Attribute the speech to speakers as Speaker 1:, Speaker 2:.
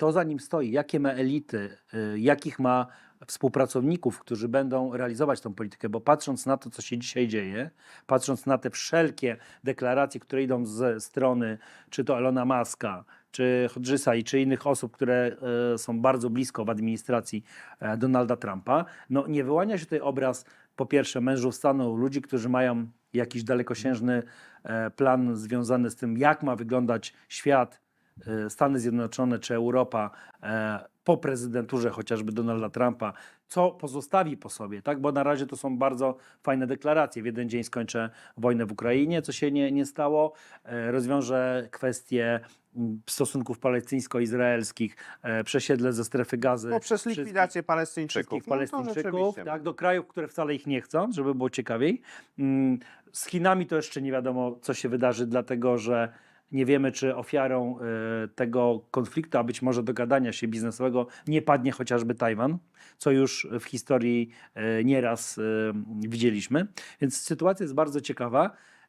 Speaker 1: kto za nim stoi, jakie ma elity, y, jakich ma współpracowników, którzy będą realizować tą politykę, bo patrząc na to, co się dzisiaj dzieje, patrząc na te wszelkie deklaracje, które idą ze strony czy to Elona Muska, czy Hodgesa i czy innych osób, które e, są bardzo blisko w administracji e, Donalda Trumpa, no nie wyłania się tutaj obraz po pierwsze mężów stanu, ludzi, którzy mają jakiś dalekosiężny e, plan związany z tym, jak ma wyglądać świat, Stany Zjednoczone czy Europa e, po prezydenturze chociażby Donalda Trumpa, co pozostawi po sobie, tak? Bo na razie to są bardzo fajne deklaracje. W jeden dzień skończę wojnę w Ukrainie, co się nie, nie stało. E, Rozwiążę kwestie mm, stosunków palestyńsko-izraelskich, e, przesiedlę ze strefy gazy.
Speaker 2: Poprzez
Speaker 1: wszystkich-
Speaker 2: likwidację Palestyńczyków. No to
Speaker 1: Palestyńczyków,
Speaker 2: rzeczywiście.
Speaker 1: tak, do krajów, które wcale ich nie chcą, żeby było ciekawiej. Mm, Z Chinami to jeszcze nie wiadomo, co się wydarzy, dlatego że nie wiemy, czy ofiarą e, tego konfliktu, a być może dogadania się biznesowego, nie padnie chociażby Tajwan, co już w historii e, nieraz e, widzieliśmy. Więc sytuacja jest bardzo ciekawa.